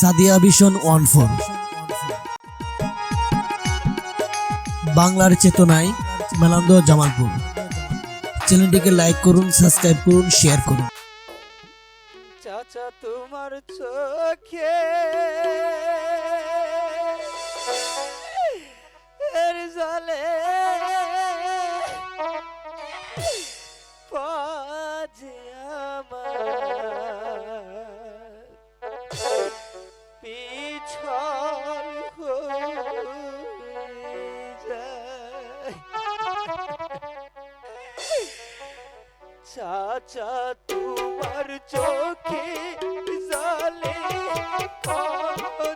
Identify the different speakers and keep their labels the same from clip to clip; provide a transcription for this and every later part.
Speaker 1: Sadia vision one four. বাংলার চেতনায় মেলান্দ জামালপুর। চ্যানেলটিকে লাইক করুন, সাবস্ক্রাইব করুন, শেয়ার করুন।
Speaker 2: চাচা, তোমার চোখে যায়। চাচা তোমার চোখে জলে কাঁদে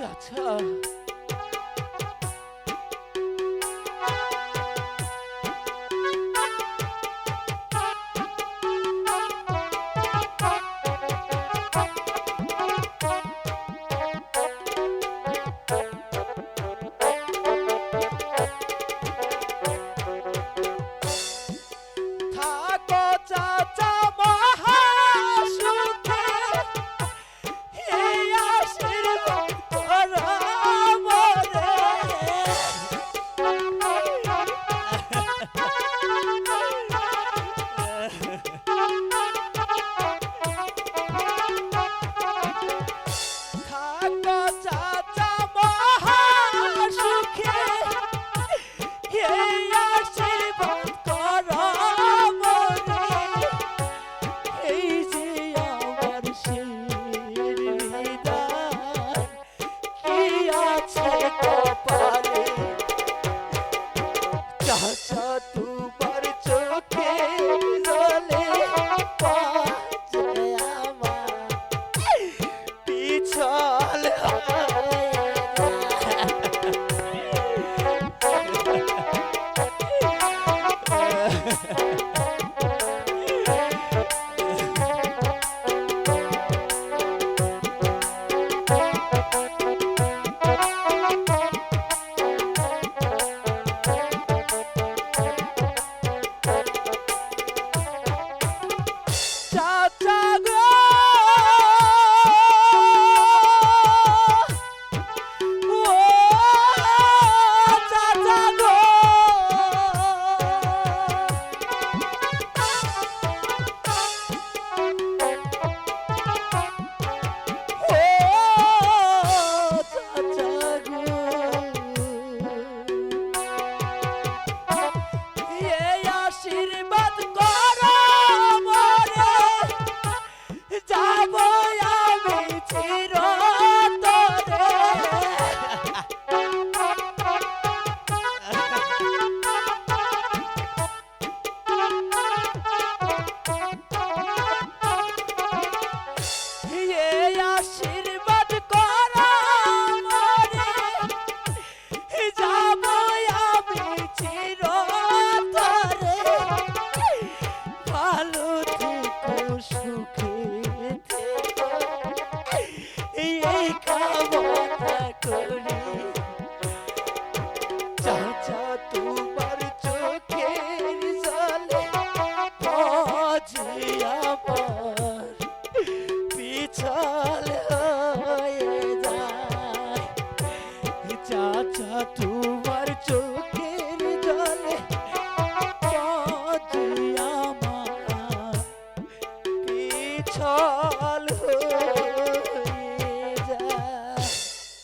Speaker 2: আচ্ছা, আচ্ছা। Thank you. oh.